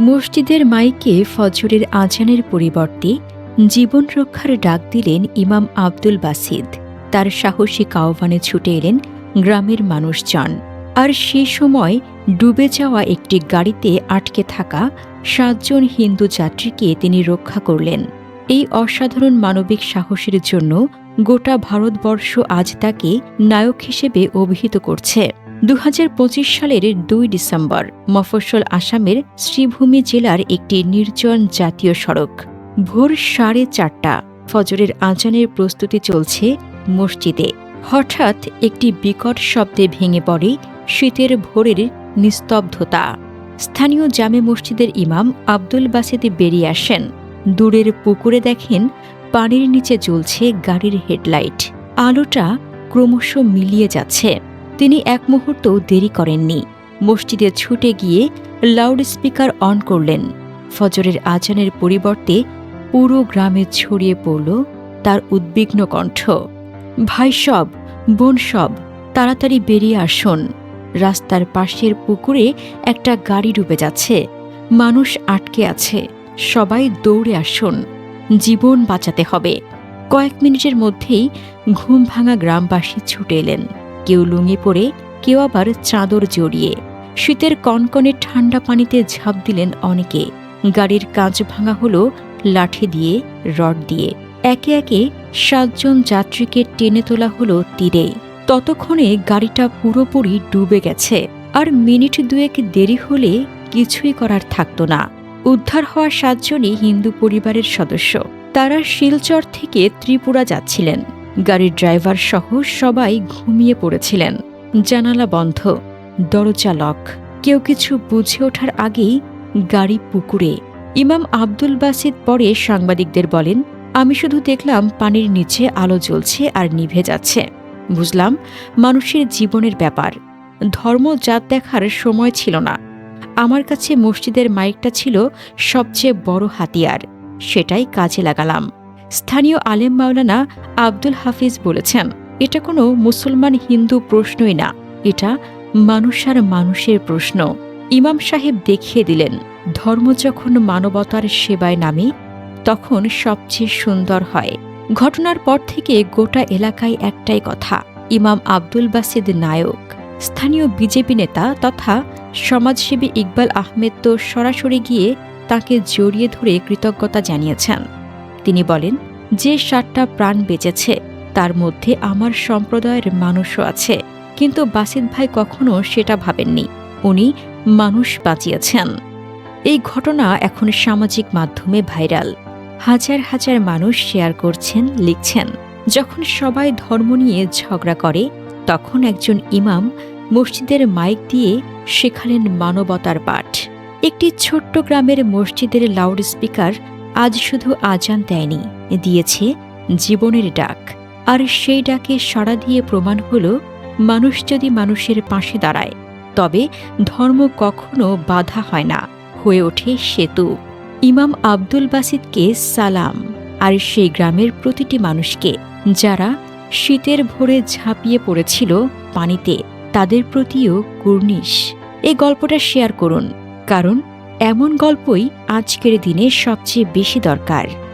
মসজিদের মাইকে ফজরের আজানের পরিবর্তে জীবন রক্ষার ডাক দিলেন ইমাম আব্দুল বাসিদ। তার সাহসী কাওভানে ছুটে এলেন গ্রামের মানুষজন। আর সে সময় ডুবে যাওয়া একটি গাড়িতে আটকে থাকা সাতজন হিন্দু যাত্রীকে তিনি রক্ষা করলেন। এই অসাধারণ মানবিক সাহসের জন্য গোটা ভারতবর্ষ আজ তাকে নায়ক হিসেবে অভিহিত করছে। দু হাজার পঁচিশ সালের দুই ডিসেম্বর মফস্বল আসামের শ্রীভূমি জেলার একটি নির্জন জাতীয় সড়ক। ভোর সাড়ে চারটা ফজরের আজানের প্রস্তুতি চলছে মসজিদে। হঠাৎ একটি বিকট শব্দে ভেঙে পড়ে শীতের ভোরের নিস্তব্ধতা। স্থানীয় জামে মসজিদের ইমাম আব্দুল বাসিদ বেরিয়ে আসেন। দূরের পুকুরে দেখেন পানির নিচে জ্বলছে গাড়ির হেডলাইট। আলোটা ক্রমশ মিলিয়ে যাচ্ছে। তিনি এক মুহূর্ত দেরি করেননি। মসজিদে ছুটে গিয়ে লাউড স্পিকার অন করলেন। ফজরের আজানের পরিবর্তে পুরো গ্রামে ছড়িয়ে পড়ল তার উদ্বিগ্ন কণ্ঠ। ভাই সব, বোন সব, তাড়াতাড়ি বেরিয়ে আসুন। রাস্তার পাশের পুকুরে একটা গাড়ি ডুবে যাচ্ছে। মানুষ আটকে আছে। সবাই দৌড়ে আসুন। জীবন বাঁচাতে হবে। কয়েক মিনিটের মধ্যেই ঘুম ভাঙা গ্রামবাসী ছুটে এলেন। কেউ লুঙে পড়ে কেউ আবার চাদর জড়িয়ে। শীতের কনকনে ঠান্ডা পানিতে ঝাঁপ দিলেন অনেকে। গাড়ির কাঁচ ভাঙা হলো লাঠি দিয়ে, রড দিয়ে। একে একে সাতজন যাত্রীকে টেনে তোলা হলো তীরে। ততক্ষণে গাড়িটা পুরোপুরি ডুবে গেছে। আর মিনিট দুয়েক দেরি হলে কিছুই করার থাকতো না। উদ্ধার হওয়া সাতজনই হিন্দু পরিবারের সদস্য। তারা শিলচর থেকে ত্রিপুরা যাচ্ছিলেন। গাড়ির ড্রাইভার সহ সবাই ঘুমিয়ে পড়েছিলেন। জানালা বন্ধ, দরজা লক। কেউ কিছু বুঝে ওঠার আগেই গাড়ি পুকুরে। ইমাম আব্দুল বাসিদ পরে সাংবাদিকদের বলেন, আমি শুধু দেখলাম পানির নিচে আলো জ্বলছে আর নিভে যাচ্ছে। বুঝলাম মানুষের জীবনের ব্যাপার। ধর্ম জাত দেখার সময় ছিল না। আমার কাছে মসজিদের মাইকটা ছিল সবচেয়ে বড় হাতিয়ার। সেটাই কাজে লাগালাম। স্থানীয় আলেম মাওলানা আব্দুল হাফিজ বলেছেন, এটা কোনো মুসলমান হিন্দু প্রশ্নই না, এটা মানুষ আর মানুষের প্রশ্ন। ইমাম সাহেব দেখিয়ে দিলেন, ধর্ম যখন মানবতার সেবায় নামে, তখন সবচেয়ে সুন্দর হয়। ঘটনার পর থেকে গোটা এলাকায় একটাই কথা, ইমাম আব্দুল বাসিদ নায়ক। স্থানীয় বিজেপি নেতা তথা সমাজসেবী ইকবাল আহমেদ তো সরাসরি গিয়ে তাকে জড়িয়ে ধরে কৃতজ্ঞতা জানিয়েছেন। তিনি বলেন, যে সাতটা প্রাণ বেঁচেছে, তার মধ্যে আমার সম্প্রদায়ের মানুষও আছে। কিন্তু বাসিদ ভাই কখনো সেটা ভাবেননি। উনি মানুষ বাঁচিয়েছেন। এই ঘটনা এখন সামাজিক মাধ্যমে ভাইরাল। হাজার হাজার মানুষ শেয়ার করছেন, লিখছেন। যখন সবাই ধর্ম নিয়ে ঝগড়া করে, তখন একজন ইমাম মসজিদের মাইক দিয়ে শেখালেন মানবতার পাঠ। একটি ছোট্ট গ্রামের মসজিদের লাউড স্পিকার আজ শুধু আজান দেয়নি, দিয়েছে জীবনের ডাক। আর সেই ডাকে সাড়া দিয়ে প্রমাণ হল, মানুষ যদি মানুষের পাশে দাঁড়ায়, তবে ধর্ম কখনো বাধা হয় না, হয়ে ওঠে সেতু। ইমাম আব্দুল বাসিদকে সালাম। আর সেই গ্রামের প্রতিটি মানুষকে, যারা শীতের ভোরে ঝাঁপিয়ে পড়েছিল পানিতে, তাদের প্রতিও কুর্নিশ। এই গল্পটা শেয়ার করুন, কারণ এমন গল্পই আজকের দিনে সবচেয়ে বেশি দরকার।